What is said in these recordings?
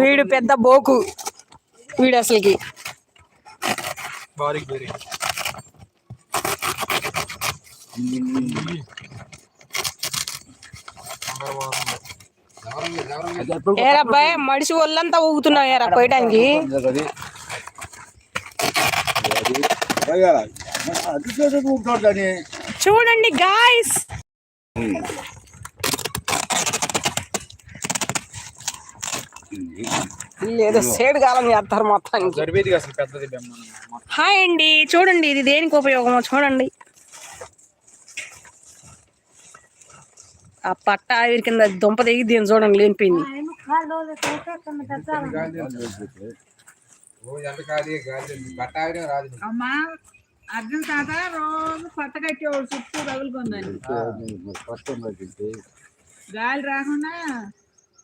వీడు పెద్ద బోకు వీడు అసలుకి. ఏరబ్బాయి మడిసి ఒళ్ళంతా ఊగుతున్నావు ఏరా కోయడానికి చూడండి గాయస్. సేడు కాలం చేస్తారు బెమ్మ హాయ్ అండి. చూడండి ఇది దేనికి ఉపయోగమో చూడండి. ఆ పట్ట ఆవిరి కింద దుంప దిగి దీన్ని చూడండి లేనిపోయింది. అమ్మా అర్జున్ తాత రోజు పట్ట కట్టేవాడు చుట్టూ తగులుకుందని గాలి రాకుండా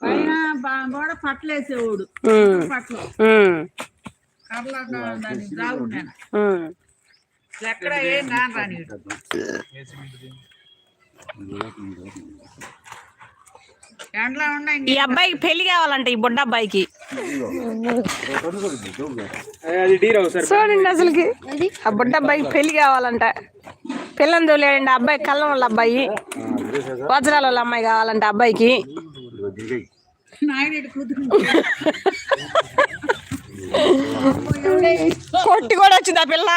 పైన గోడ పట్టలేసేవాడు ఉమ్, పట్టలు ఉమ్, కర్రలో దాన్ని దాగున్నాను ఉమ్. ఎక్కడ ఏం కాని రాని ఎండలో ఉన్నాయి ఈ అబ్బాయికి పెళ్ళి కావాలంట ఈ బుడ్డ అబ్బాయికి. చూడండి అసలుకి. ఆ బుడ్డ అబ్బాయికి పెళ్ళి కావాలంట. పిల్లని తోలేడండి అబ్బాయి కళ్ళం వాళ్ళ అబ్బాయి. వజ్రాల వాళ్ళ అమ్మాయి కావాలంట అబ్బాయికి. కొట్టి కూడా వచ్చింది ఆ పిల్ల.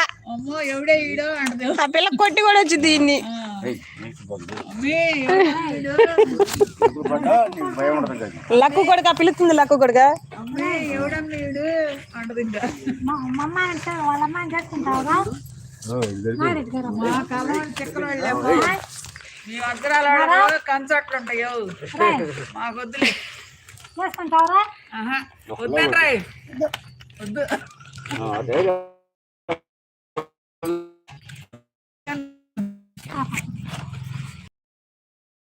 ఆ పిల్ల కొట్టి కూడా వచ్చింది దీన్ని. అమ్మే ఎవడా ఈడో? లక్కు కొడుక పిలుస్తుంది లక్కు కొడుక. అమ్మే మా వజ్రాలు కంచట్లు ఉంటాయో మాకు వద్దులే వద్దు.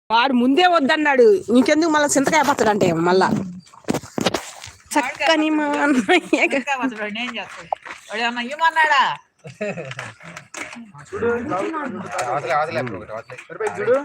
వాడు ముందే వద్దన్నాడు. ఇంకెందుకు మళ్ళీ చింతకాయ పచ్చడి అంటే మళ్ళా. చక్కని మా అన్నయ్య ఇంకా సరిపోయింది చూడు.